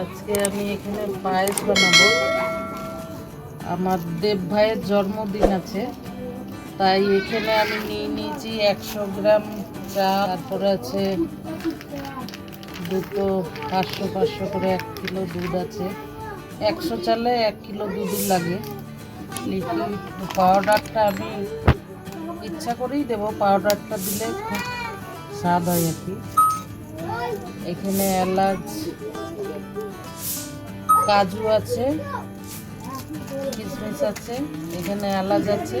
আজকে আমি এখানে পায়েস বানাবো। আমার দেব ভাইয়ের জন্মদিন আছে, তাই এখানে আমি নিয়ে নিয়েছি একশো গ্রাম চা, তারপরে আছে দুটো পাঁচশো পাঁচশো করে এক কিলো দুধ আছে। একশো চালে এক কিলো দুধ লাগে। লিকুইড পাউডারটা আমি ইচ্ছা করেই দেবো, পাউডারটা দিলে খুব স্বাদ হয় আর কি। এখানে এলাচ কাজু আছে, কিশমিশ আছে, এখানে এলাচ আছে।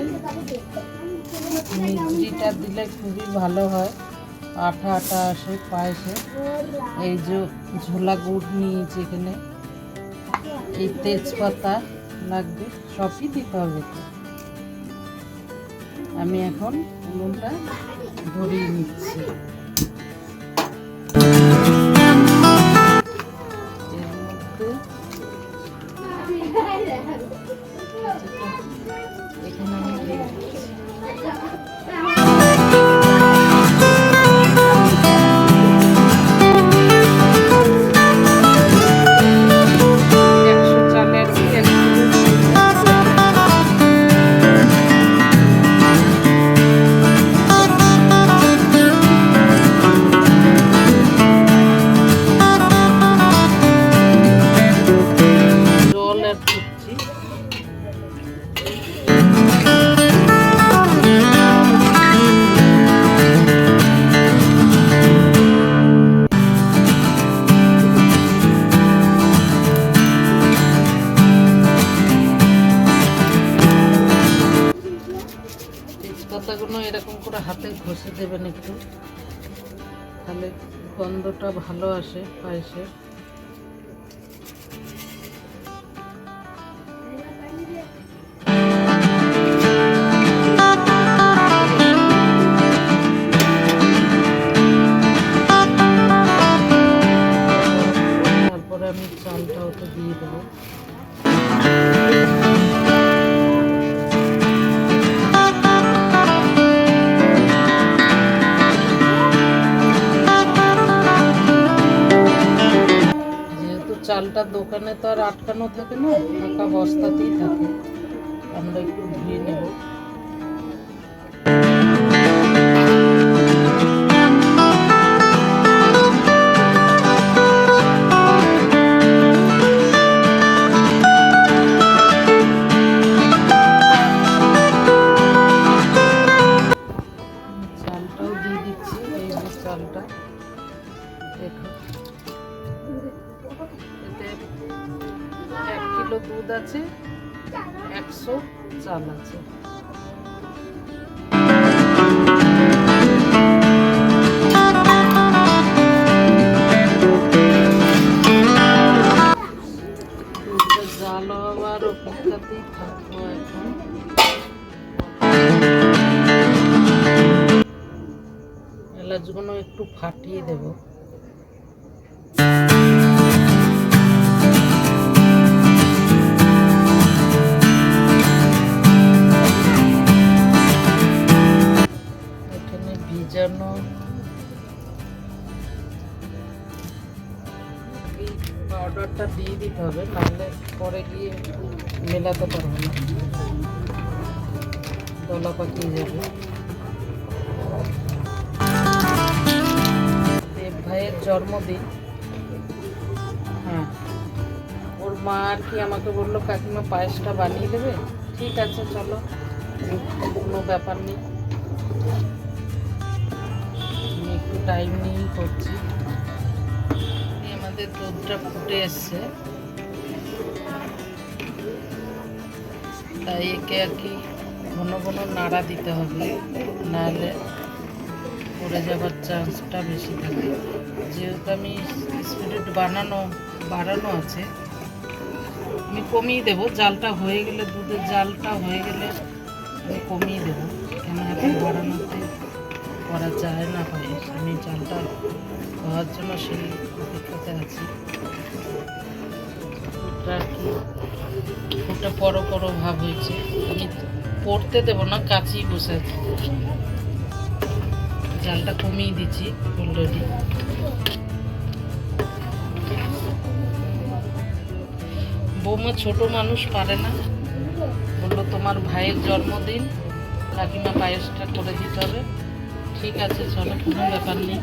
মিষ্টিটা দিলে খুবই ভালো হয়, আঠা আঠা আসে, পায়েসে। এই যে ঝোলা গুড় নিয়েছি এখানে। এই তেজপাতা লাগবে, সবই দিতে হবে আমি এখন উনুনটা ধরিয়ে নিচ্ছি। এরকম করে হাতে ঘষে দেবেন একটু। তাহলে গন্ধটা ভালো আসে পায়েসের। চালটা দোকানে তো আর আটকানো থাকে না ফাঁকা বস্তাতেই থাকে। আমরা একটু ধুয়ে নেব। এলাচগুলো একটু ফাটিয়ে দেবো। এই পাউডারটা দিয়ে দিতে হবে, নাহলে পরে গিয়ে মেলাতে পারব না। দলা পাকিয়ে যাবে। জন্মদিন। হ্যাঁ। ওর মা আর কি আমাকে বলল, কাকিমা পায়েসটা বানিয়ে দেবে? ঠিক আছে, চলো। কোনো ব্যাপার নেই। একটু টাইম নিয়েই করছি। আমাদের দুধটা ফুটে এসছে। তাই একে আর কি ঘন ঘন নাড়া দিতে হবে। নাহলে পড়ে যাবার চান্সটা বেশি থাকে। যেহেতু আমি স্পিরিট বানানো, বাড়ানো আছে, আমি কমিয়ে দেবো। জালটা হয়ে গেলে দুধের জালটা হয়ে গেলে আমি কমিয়ে দেবো। কেন এখন বাড়ানোতে করা যায় না পায়েস আমি জালটা হওয়ার জন্য সেই অপেক্ষাতে আছি। আর কি? ওটা ভাব হয়েছে। আমি পড়তে দেবো না কাছেই বসে আছি। জালটা কমিয়ে দিচ্ছি অলরেডি বৌমা ছোট মানুষ পারে না। বলল, তোমার ভাইয়ের জন্মদিন। কাকিমা পায়েসটা করে দিতে হবে। ঠিক আছে, চলো, কোনো ব্যাপার নেই।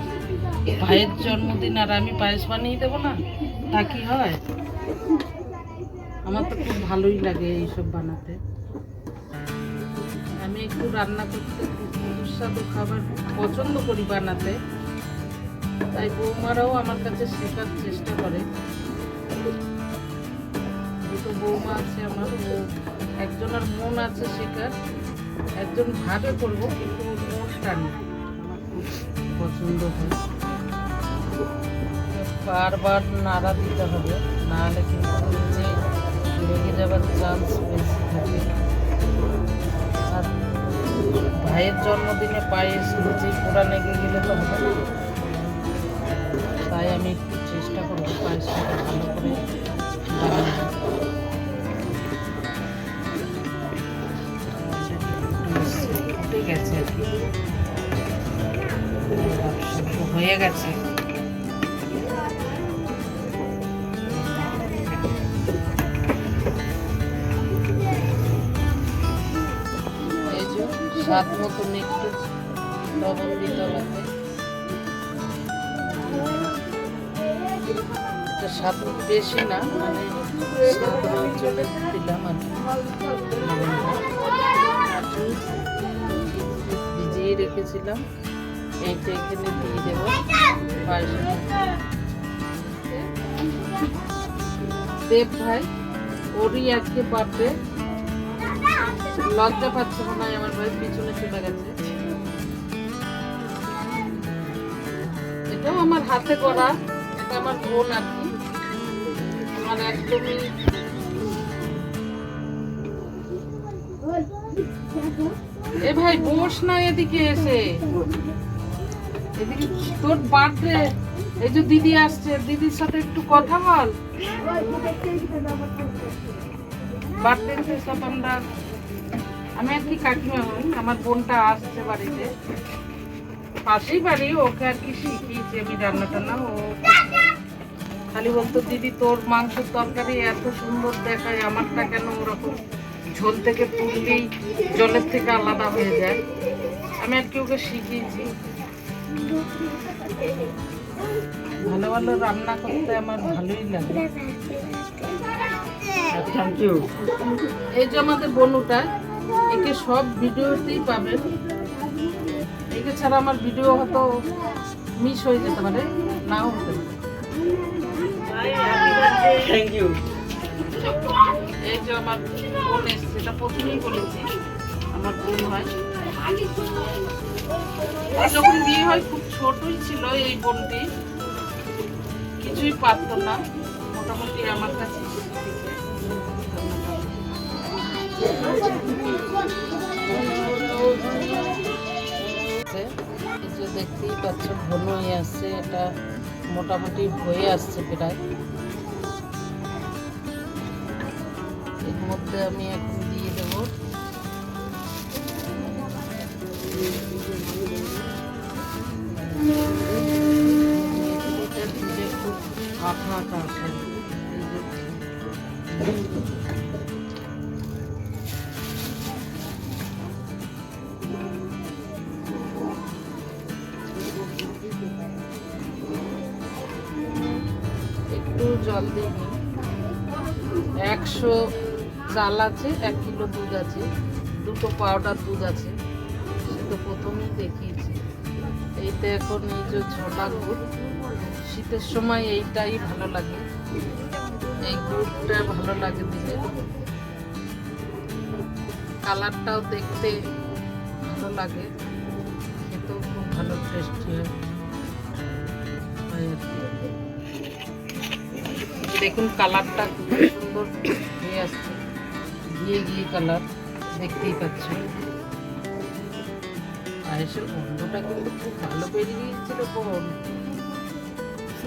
ভাইয়ের জন্মদিন আর আমি পায়েস বানিয়ে দেবো না? তা কি হয়? আমার তো খুব ভালোই লাগে এইসব বানাতে। আমি একটু রান্না করতে সুস্বাদু খাবার পছন্দ করি বানাতে। তাই বৌমারাও আমার কাছে শেখার চেষ্টা করে। বৌমা আছে আমার ও একজনের মন আছে শেখার। একজন ভাবে করব কিন্তু মনটা নেই আমার খুব পছন্দ হয়। বারবার নাড়া দিতে হবে নাহলে কিন্তু নিচে লেগে যাবার চান্স বেশি থাকে। আর ভাইয়ের জন্মদিনে পায়েস লুচি পোড়া লেগে গেলে তো হবে না। তাই আমি একটু চেষ্টা করব পায়েসটাকে ভালো করে গেছে। স্বাদ মতন একটু স্বাদ বেশি না মানে দিলাম আর ভিজিয়ে রেখেছিলাম। এইটা এখানে দিয়ে দেবো। দেব ভাই, ওরই আজকে বার্থডে লজ্জা পাচ্ছে মনে হয় আমার ভাই পিছনে চলে গেছে। এটাও আমার হাতে করা এটা আমার বোন আর কি। আমার একদমই এ ভাই, বস না এদিকে এসে। তোর বার্থডে এই যে দিদি আসছে, দিদির সাথে একটু কথা বল। বার্থডে আমি আর কি কাকিমা হই, আমার বোনটা আসছে বাড়িতে। পাশেই বাড়ি, ওকে আর কি শিখিয়েছি আমি রান্না টান্না ও খালি বলতো, দিদি, তোর মাংসের তরকারি এত সুন্দর দেখায়, আমারটা কেন ওরকম ঝোল থেকে তুললেই জলের থেকে আলাদা হয়ে যায়? আমি আর কি ওকে শিখিয়েছি। ভালো ভালো রান্না করতে আমার ভালোই লাগে। থ্যাংক ইউ এই যে আমাদের বনুটা একে সব ভিডিওতেই পাবেন একে ছাড়া আমার ভিডিও হয়তো মিস হয়ে যেতে পারে নাও হতে পারে। থ্যাংক ইউ এই যে আমার বোন এসছে এটা প্রথমেই বলেছি আমার বোন হয়। যখন বিয়ে হয়, খুব ছোটই ছিল এই বোনটি। কিছুই পারতো না, মোটামুটি আমার কাছে। যে দেখতেই পাচ্ছ ঘন হয়ে আসছে এটা মোটামুটি হয়ে আসছে প্রায়। এর মধ্যে আমি এখন দিয়ে দেব। একটু জল দিয়ে নিই। একশো চাল আছে, এক কিলো দুধ আছে, দুটো পাউডার দুধ আছে। সে তো প্রথমেই দেখিয়েছি। এইটা এখন এই যে ছোটা গুড় শীতের সময় এইটাই ভালো লাগে। এই গুড়টা ভালো লাগে দিলে। কালারটাও দেখতে ভালো লাগে। খেতেও খুব ভালো টেস্টি হয়। দেখুন কালারটা খুব সুন্দর হয়ে আসছে। গিয়ে গিয়ে কালার দেখতেই পাচ্ছ। পায়েসের গন্ধটা কিন্তু খুব ভালো বেরিয়ে গিয়েছিল বোন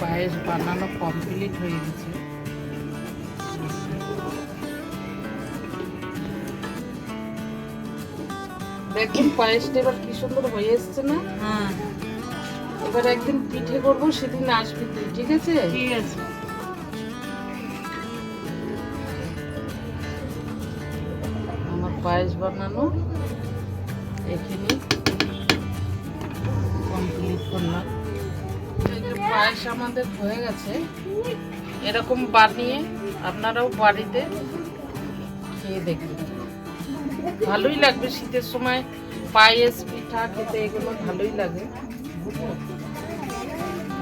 পায়েস বানানো কমপ্লিট হয়ে গেছে। দেখুন পায়েসটা এবার কি সুন্দর হয়ে এসছে না? হ্যাঁ। এবার একদিন পিঠে করব সেদিন আসবি তুই ঠিক আছে? ঠিক আছে। আমার পায়েস বানানো এখানে কমপ্লিট করলাম। পায়েস আমাদের হয়ে গেছে। এরকম বানিয়ে আপনারাও বাড়িতে খেয়ে দেখবেন। ভালোই লাগবে শীতের সময় পায়েস, পিঠা খেতে, এগুলো ভালোই লাগে।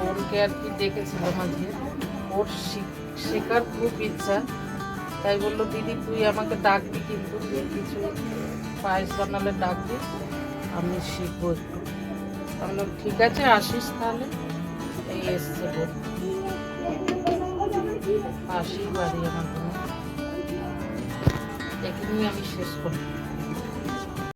ওরকে আর কি ডেকেছিলাম আজকে ওর শিখ- শেখার খুব ইচ্ছা। তাই বলল, দিদি, তুই আমাকে ডাকবি কিন্তু কিছু পায়েস বানালে ডাকবি, আমি শিখব একটু। আমি ঠিক আছে, আসিস তাহলে। এই এসছে আসি বাড়ি আমার কোনো এখানেই আমি শেষ করি